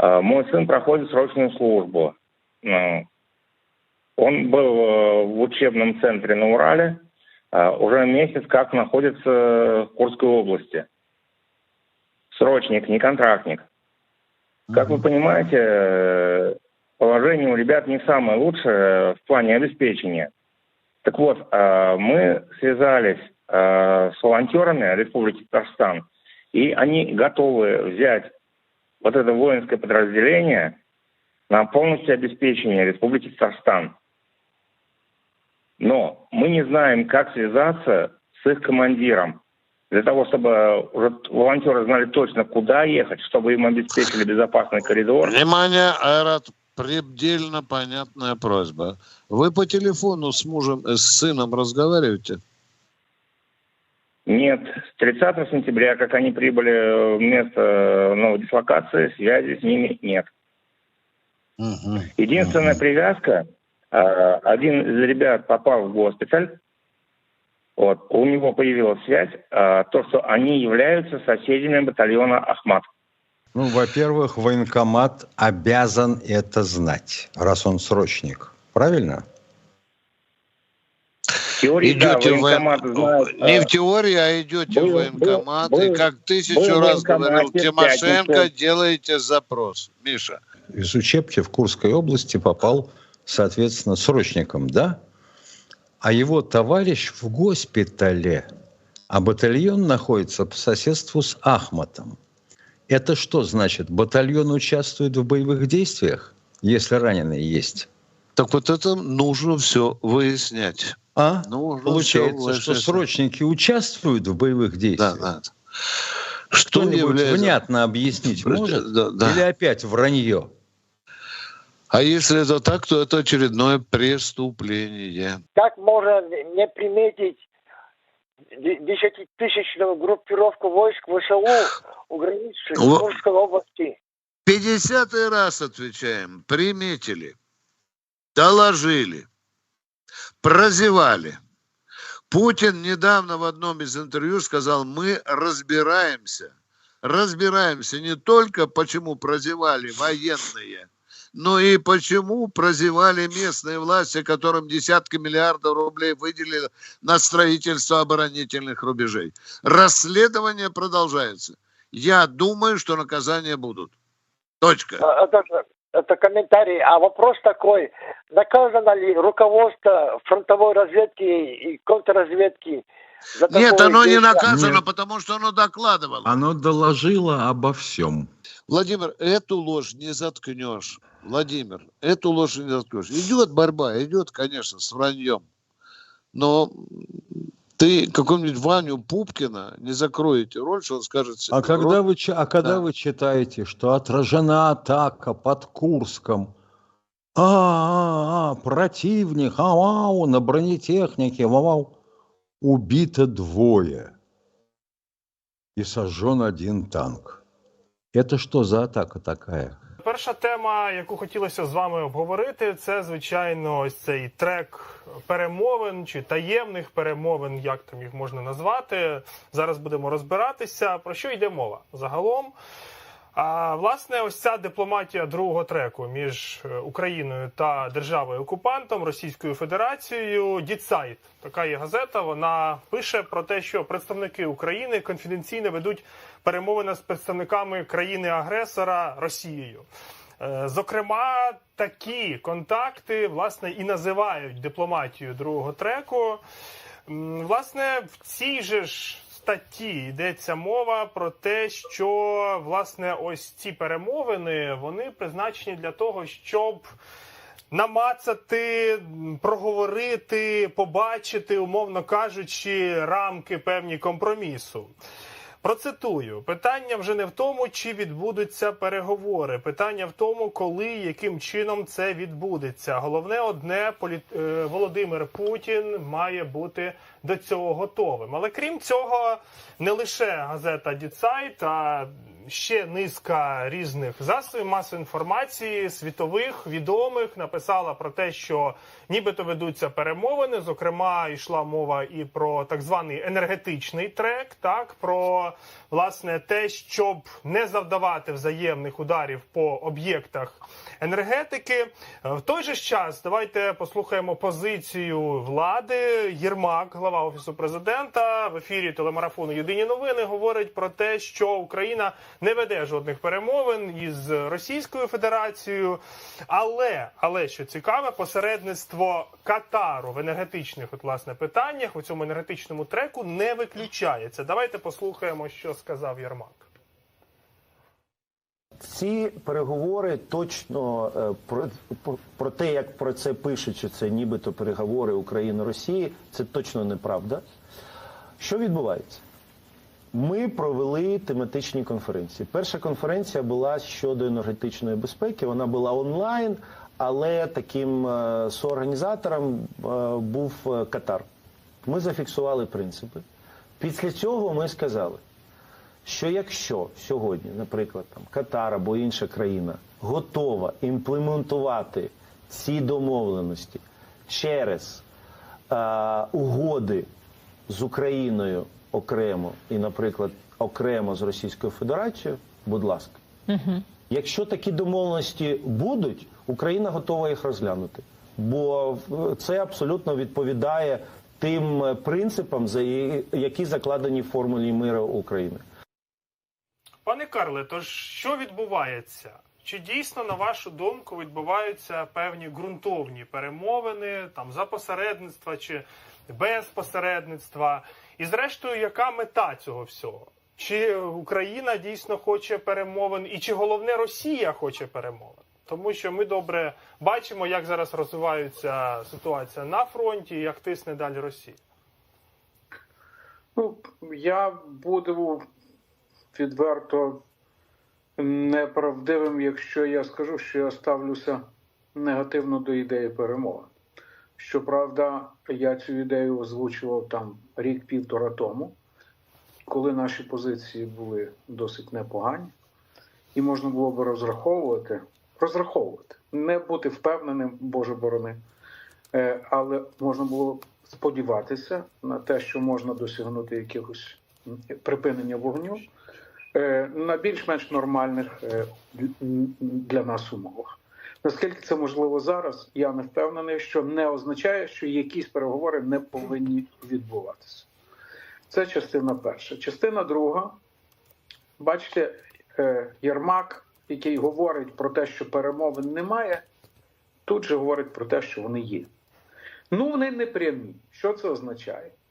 Э, Мой сын проходит срочную службу. Э, Он был э, в учебном центре на Урале, э, уже месяц как находится в Курской области. Срочник, не контрактник. Как вы понимаете, э, положение у ребят не самое лучшее в плане обеспечения. Так вот, мы связались с волонтерами Республики Татарстан, и они готовы взять вот это воинское подразделение на полностью обеспечение Республики Татарстан. Но мы не знаем, как связаться с их командиром. Для того, чтобы уже волонтеры знали точно, куда ехать, чтобы им обеспечили безопасный коридор. Внимание, Айрат, предельно понятная просьба. Вы по телефону с мужем, э, с сыном разговариваете? Нет, с 30 сентября, как они прибыли в место новой дислокации, связи с ними нет. Единственная привязка, э, один из ребят попал в госпиталь, вот, у него появилась связь, э, то, что они являются соседями батальона «Ахмат». Ну, во-первых, военкомат обязан это знать, раз он срочник. Правильно? Теории, да, Идете в военкомат знает, Не э, в теории, а идете был- в военкомат, был- и как тысячу был раз говорил Тимошенко, пятницу. делаете запрос. Миша. Из учебки в Курской области попал, соответственно, срочником, да? А его товарищ в госпитале, а батальон находится по соседству с Ахматом. Это что значит? Батальон участвует в боевых действиях, если раненые есть? Так вот это нужно все выяснять. А? Нужно Получается, всё что выяснять. срочники участвуют в боевых Да, действиях? да. Что Кто-нибудь является... внятно объяснить может? Да, да. Или опять вранье? А если это так, то это очередное преступление. Как можно не приметить де- десятитысячную группировку войск ВСУ у границ Во- Курской области? Пятидесятый раз отвечаем. Приметили, доложили, прозевали. Путин недавно в одном из интервью сказал, мы разбираемся. Разбираемся не только, почему прозевали военные, но и почему прозевали местные власти, которым десятки миллиардов рублей выделили на строительство оборонительных рубежей. Расследование продолжается. Я думаю, что наказания будут. Точка. А, Это, это комментарий. А вопрос такой. Наказано ли руководство фронтовой разведки и контрразведки? за Нет, оно не действие? наказано, Нет. потому что оно докладывало. Оно доложило обо всем. Владимир, эту ложь не заткнешь. Владимир, эту ложь не заткнешь. Идет борьба, идет, конечно, с враньем. Но ты какого-нибудь Ваню Пупкина не закроете роль, что он скажет... А когда рот- вы, а когда Да. вы читаете, что отражена атака под Курском, а, а, а, противник, ау, на бронетехнике, вау, убито двое и сожжен один танк. Это что за атака такая? Перша тема, яку хотілося з вами обговорити, це звичайно ось цей трек перемовин чи таємних перемовин, як там їх можна назвати. Зараз будемо розбиратися. Про що йде мова загалом? А власне, ось ця дипломатія другого треку між е, Україною та державою окупантом Російською Федерацією. Дітсайт така є газета. Вона пише про те, що представники України конфіденційно ведуть перемовини з представниками країни-агресора Росією. Е, Зокрема, такі контакти власне і називають дипломатією другого треку. Власне, в цій же ж статті йдеться мова про те, що власне ось ці перемовини вони призначені для того, щоб намацати, проговорити, побачити, умовно кажучи, рамки певні компромісу. Процитую: питання вже не в тому, чи відбудуться переговори. Питання в тому, коли яким чином це відбудеться. Головне одне полі... е, Володимир Путін має бути до цього готовим. Але крім цього, не лише газета Діцайт, а ще низка різних засобів масової інформації, світових, відомих, написала про те, що нібито ведуться перемовини. Зокрема, йшла мова і про так званий енергетичний трек, так про власне те, щоб не завдавати взаємних ударів по об'єктах енергетики. Е, В той же час давайте послухаємо позицію влади. Єрмак, глава офісу президента, в ефірі телемарафону Єдині новини говорить про те, що Україна не веде жодних перемовин із Російською Федерацією. Але але що цікаве, посередництво Катару в енергетичних от, власне питаннях у цьому енергетичному треку не виключається. Давайте послухаємо, що сказав Єрмак. Ці переговори точно е, про, про, те, як про це пишуть, що це нібито переговори України Росії, це точно неправда. Що відбувається? Ми провели тематичні конференції. Перша конференція була щодо енергетичної безпеки. Вона була онлайн, але таким е, соорганізатором е, був Катар. Ми зафіксували принципи. Після цього ми сказали, що якщо сьогодні, наприклад, там Катар або інша країна готова імплементувати ці домовленості через е, угоди з Україною окремо і, наприклад, окремо з Російською Федерацією, будь ласка. Якщо такі домовленості будуть, Україна готова їх розглянути. Бо е, це абсолютно відповідає тим е, принципам, за які закладені в формулі миру України. Пане Карле, тож що відбувається? Чи дійсно, на вашу думку, відбуваються певні ґрунтовні перемовини там за посередництва чи без посередництва? І зрештою, яка мета цього всього? Чи Україна дійсно хоче перемовин, і чи головне Росія хоче перемовин? Тому що ми добре бачимо, як зараз розвивається ситуація на фронті, як тисне далі Росія. Ну, я буду відверто неправдивим, якщо я скажу, що я ставлюся негативно до ідеї перемоги. Щоправда, я цю ідею озвучував там рік-півтора тому, коли наші позиції були досить непогані, і можна було би розраховувати, розраховувати, не бути впевненим, Боже борони, Е, але можна було сподіватися на те, що можна досягнути якихось припинення вогню на більш-менш нормальних е, для нас умовах. Наскільки це можливо зараз, я не впевнений, що не означає, що якісь переговори не повинні відбуватися. Це частина перша. Частина друга. Бачите, е, Єрмак, який говорить про те, що перемовин немає, тут же говорить про те, що вони є. Ну, вони не прямі. Що це означає?